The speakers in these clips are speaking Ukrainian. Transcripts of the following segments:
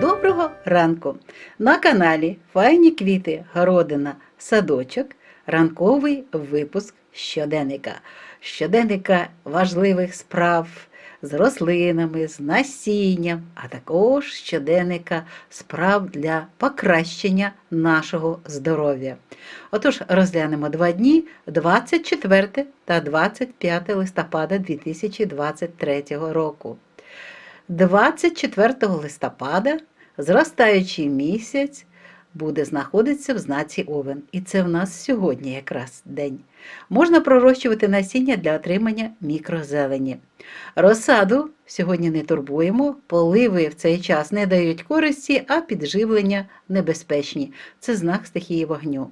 Доброго ранку! На каналі Файні квіти, городина, садочок, ранковий випуск щоденника. Щоденника важливих справ з рослинами, з насінням, а також щоденника справ для покращення нашого здоров'я. Отож, розглянемо два дні 24 та 25 листопада 2023 року. 24 листопада зростаючий місяць буде знаходитися в знаці Овен. І це в нас сьогодні якраз день. Можна пророщувати насіння для отримання мікрозелені. Розсаду сьогодні не турбуємо, поливи в цей час не дають користі, а підживлення небезпечні. Це знак стихії вогню.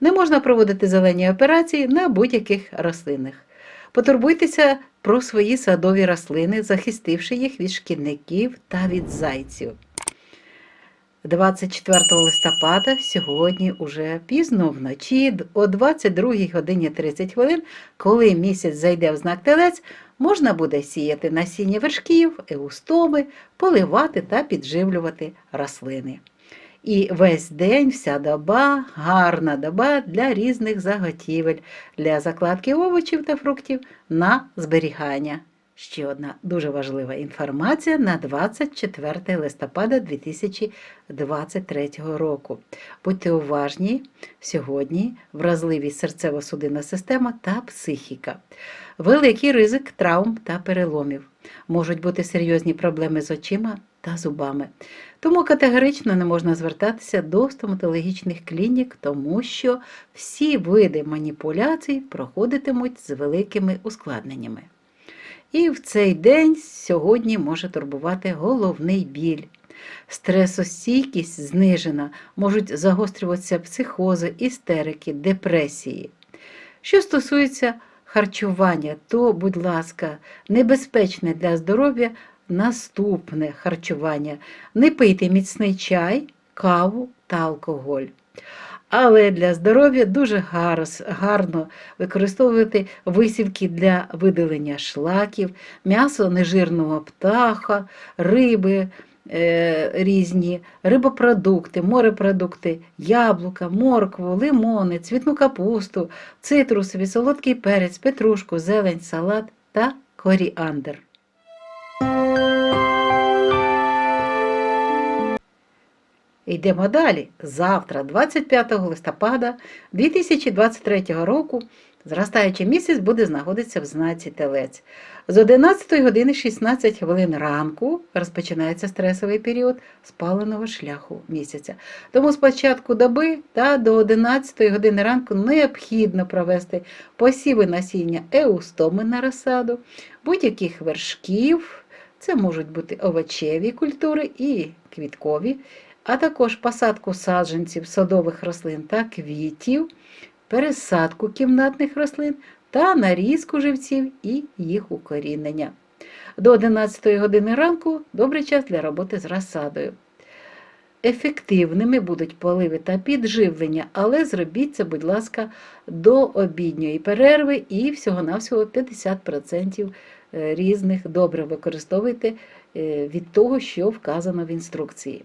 Не можна проводити зелені операції на будь-яких рослинах. Потурбуйтеся про свої садові рослини, захистивши їх від шкідників та від зайців. 24 листопада сьогодні уже пізно вночі о 22 годині 30 хвилин, коли місяць зайде в знак телець, можна буде сіяти насіння вершків, еустоми, поливати та підживлювати рослини. І весь день, вся доба, гарна доба для різних заготівель, для закладки овочів та фруктів на зберігання. Ще одна дуже важлива інформація на 24 листопада 2023 року. Будьте уважні, сьогодні вразливість серцево-судинна система та психіка. Великий ризик травм та переломів. Можуть бути серйозні проблеми з очима та зубами. Тому категорично не можна звертатися до стоматологічних клінік, тому що всі види маніпуляцій проходитимуть з великими ускладненнями. І в цей день сьогодні може турбувати головний біль. Стресостійкість знижена, можуть загострюватися психози, істерики, депресії. Що стосується харчування, то, будь ласка, небезпечне для здоров'я наступне харчування. Не пийте міцний чай, каву та алкоголь. Але для здоров'я дуже гарно використовувати висівки для видалення шлаків, м'ясо нежирного птаха, риби е, різні, рибопродукти, морепродукти, яблука, моркву, лимони, цвітну капусту, цитрусові, солодкий перець, петрушку, зелень, салат та коріандр. Йдемо далі. Завтра, 25 листопада 2023 року, зростаючий місяць буде знаходитися в знаці Телець. З 11 години 16 хвилин ранку розпочинається стресовий період спаленого шляху місяця. Тому з початку доби та до 11 години ранку необхідно провести посіви насіння еустоми на розсаду, будь-яких вершків, це можуть бути овочеві культури і квіткові а також посадку саджанців садових рослин та квітів, пересадку кімнатних рослин та нарізку живців і їх укорінення. До 11 години ранку добрий час для роботи з розсадою. Ефективними будуть поливи та підживлення, але зробіть це, будь ласка, до обідньої перерви і всього-навсього 50% е, різних добре використовуйте е, від того, що вказано в інструкції.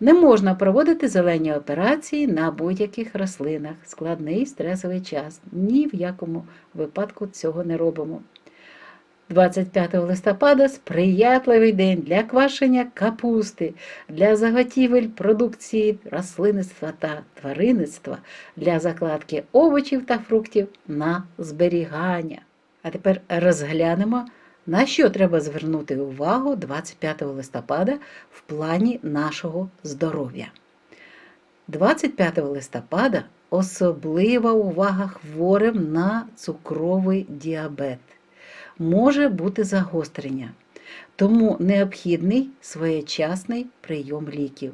Не можна проводити зелені операції на будь-яких рослинах. Складний стресовий час. Ні в якому випадку цього не робимо. 25 листопада сприятливий день для квашення капусти, для заготівель продукції рослинництва та тваринництва, для закладки овочів та фруктів на зберігання. А тепер розглянемо на що треба звернути увагу 25 листопада в плані нашого здоров'я? 25 листопада особлива увага хворим на цукровий діабет. Може бути загострення, тому необхідний своєчасний прийом ліків.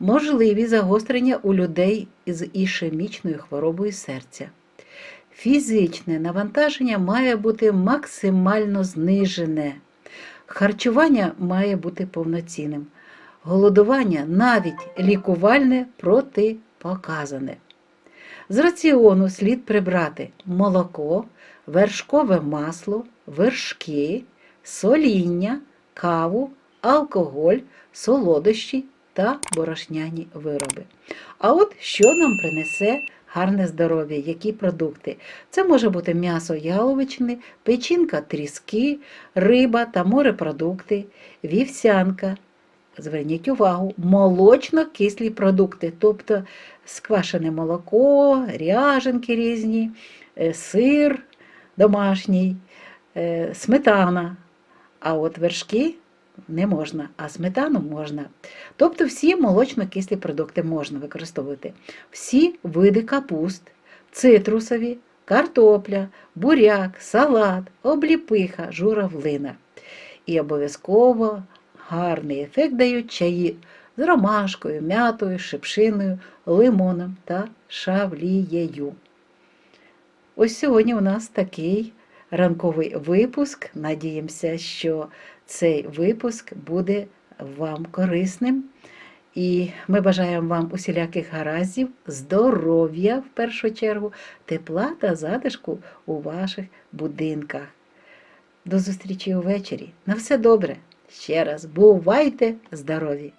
Можливі загострення у людей з ішемічною хворобою серця. Фізичне навантаження має бути максимально знижене. Харчування має бути повноцінним. Голодування навіть лікувальне протипоказане. З раціону слід прибрати молоко, вершкове масло, вершки, соління, каву, алкоголь, солодощі та борошняні вироби. А от що нам принесе гарне здоров'я, які продукти? Це може бути м'ясо яловичини, печінка тріски, риба та морепродукти, вівсянка. Зверніть увагу, молочно-кислі продукти, тобто сквашене молоко, ряженки різні, е, сир домашній, е, сметана. А от вершки не можна, а сметану можна. Тобто всі молочно-кислі продукти можна використовувати. Всі види капуст, цитрусові, картопля, буряк, салат, обліпиха, журавлина. І обов'язково гарний ефект дають чаї з ромашкою, м'ятою, шипшиною, лимоном та шавлією. Ось сьогодні у нас такий ранковий випуск. Надіємося, що цей випуск буде вам корисним. І ми бажаємо вам усіляких гараздів, здоров'я в першу чергу, тепла та затишку у ваших будинках. До зустрічі увечері. На все добре. Ще раз бувайте здорові!